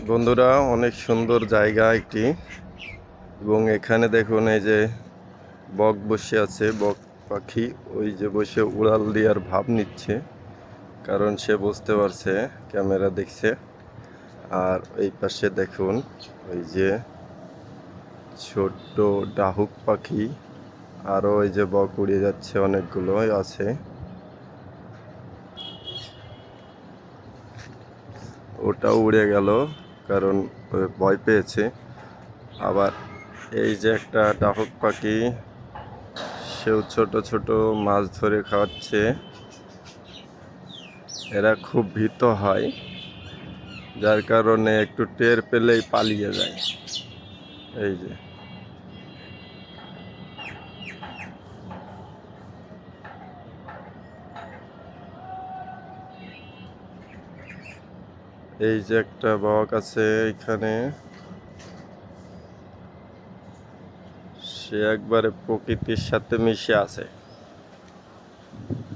বন্ধুরা, অনেক সুন্দর জায়গা একটি। এবং এখানে দেখুন এই যে বক বসে আছে, বক পাখি। ওই যে বসে উড়াল দেওয়ার ভাব নিচ্ছে, কারণ সে বুঝতে পারছে, ক্যামেরা দেখছে। আর এই পাশে দেখুন, ওই যে ছোট্ট ডাহুক পাখি। আরও ওই যে বক উড়ে যাচ্ছে অনেকগুলো আছে। ওটাও উড়ে গেল, কারণ ভয় পেয়েছে। আবার এই যে একটা ডাহক পাখি, সেও ছোট ছোট মাছ ধরে খাওয়াচ্ছে। এরা খুব ভীত হয়, যার কারণে একটু টের পেলেই পালিয়ে যায়। এই যে। এই যে একটা বক আছে এখানে। সে একবারে প্রকৃতির সাথে মিশে আছে।